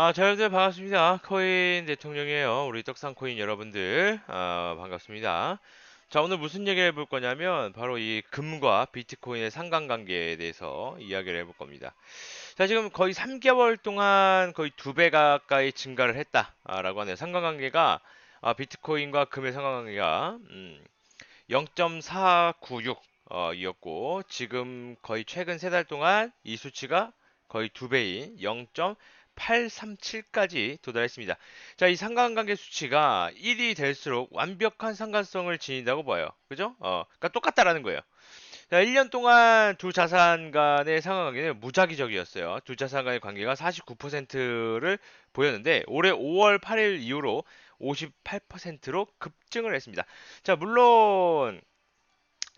아, 자, 여러분들 반갑습니다. 코인 대통령이에요. 우리 떡상 코인 여러분들, 아, 반갑습니다. 자, 오늘 무슨 얘기를 해볼 거냐면, 바로 이 금과 비트코인의 상관관계에 대해서 이야기를 해볼 겁니다. 자, 지금 거의 3개월 동안 거의 두 배 가까이 증가를 했다라고 하네요. 상관관계가, 아, 비트코인과 금의 상관관계가, 음, 0.496, 어, 이었고, 지금 거의 최근 세 달 동안 이 수치가 거의 두 배인 0. 837까지 도달했습니다. 자, 이 상관관계 수치가 1이 될수록 완벽한 상관성을 지닌다고 봐요. 그죠? 어, 그러니까 똑같다라는 거예요. 자, 1년 동안 두 자산 간의 상관관계는 무작위적이었어요. 두 자산 간의 관계가 49%를 보였는데 올해 5월 8일 이후로 58%로 급증을 했습니다. 자, 물론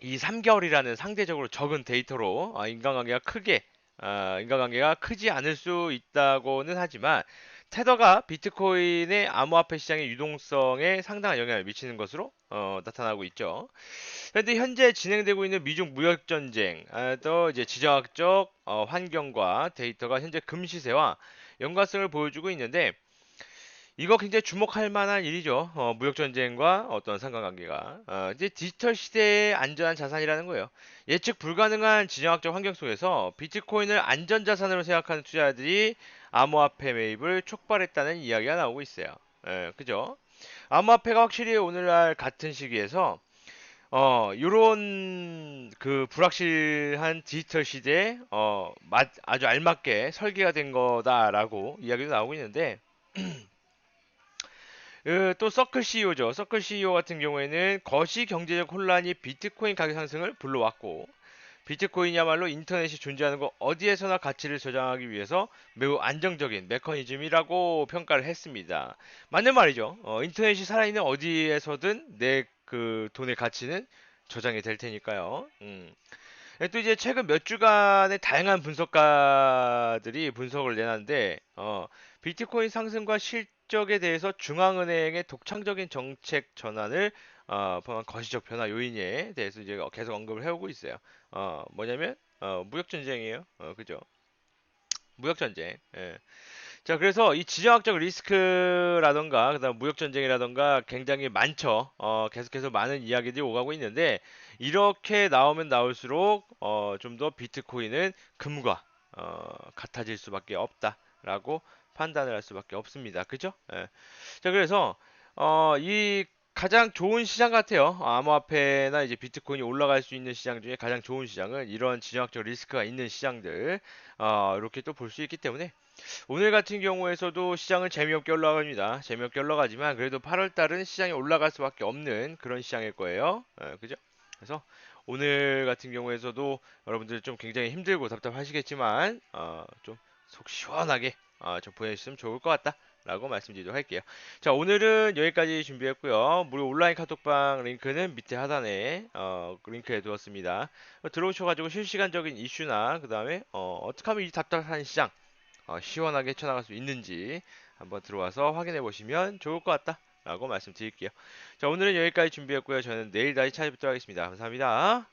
이 3개월이라는 상대적으로 적은 데이터로 아, 인간관계가 크게 어, 인과관계가 크지 않을 수 있다고는 하지만 테더가 비트코인의 암호화폐 시장의 유동성에 상당한 영향을 미치는 것으로 어, 나타나고 있죠. 그런데 현재 진행되고 있는 미중 무역 전쟁, 아, 또 이제 지정학적 어, 환경과 데이터가 현재 금시세와 연관성을 보여주고 있는데 이거 굉장히 주목할 만한 일이죠. 어, 무역 전쟁과 어떤 상관관계가 어, 이제 디지털 시대의 안전한 자산이라는 거예요. 예측 불가능한 지정학적 환경 속에서 비트코인을 안전 자산으로 생각하는 투자자들이 암호화폐 매입을 촉발했다는 이야기가 나오고 있어요. 예, 그죠? 암호화폐가 확실히 오늘날 같은 시기에서 어, 요런 그 불확실한 디지털 시대에 어, 아주 알맞게 설계가 된 거다라고 이야기도 나오고 있는데 그, 또 서클 CEO죠. 서클 CEO 같은 경우에는 거시 경제적 혼란이 비트코인 가격 상승을 불러왔고 비트코인이야말로 인터넷이 존재하는 것 어디에서나 가치를 저장하기 위해서 매우 안정적인 메커니즘이라고 평가를 했습니다. 맞는 말이죠. 어, 인터넷이 살아있는 어디에서든 내 그 돈의 가치는 저장이 될 테니까요. 음. 네, 또 이제 최근 몇 주간의 다양한 분석가들이 분석을 내놨는데 어, 비트코인 상승과 실 목적에 대해서 중앙은행의 독창적인 정책 전환을 어, 포함한 거시적 변화 요인에 대해서 이제 계속 언급을 해오고 있어요. 어, 뭐냐면 어, 무역 전쟁이에요. 어, 그죠? 무역 전쟁. 예. 자, 그래서 이 지정학적 리스크라던가, 그 다음 무역 전쟁이라던가 굉장히 많죠. 어, 계속해서 많은 이야기들이 오가고 있는데 이렇게 나오면 나올수록 어, 좀 더 비트코인은 금과 어, 같아질 수밖에 없다라고 판단을 할 수밖에 없습니다. 그죠? 예. 자, 그래서 어, 이 가장 좋은 시장 같아요. 암호화폐나 이제 비트코인이 올라갈 수 있는 시장 중에 가장 좋은 시장은 이런 지정학적 리스크가 있는 시장들 어, 이렇게 또 볼 수 있기 때문에 오늘 같은 경우에서도 시장은 재미없게 올라갑니다. 재미없게 올라가지만 그래도 8월 달은 시장이 올라갈 수밖에 없는 그런 시장일 거예요. 어, 그죠? 그래서 오늘 같은 경우에서도 여러분들 좀 굉장히 힘들고 답답하시겠지만 어, 좀속 시원하게 어, 좀 보내주시면 좋을 것 같다. 라고 말씀드리도록 할게요. 자, 오늘은 여기까지 준비했고요. 무료 온라인 카톡방 링크는 밑에 하단에 어, 링크해 두었습니다. 들어오셔가지고 실시간적인 이슈나 그 다음에 어, 어떻게 하면 이 답답한 시장 어, 시원하게 헤쳐나갈 수 있는지 한번 들어와서 확인해 보시면 좋을 것 같다. 라고 말씀드릴게요. 자, 오늘은 여기까지 준비했고요. 저는 내일 다시 찾아뵙도록 하겠습니다. 감사합니다.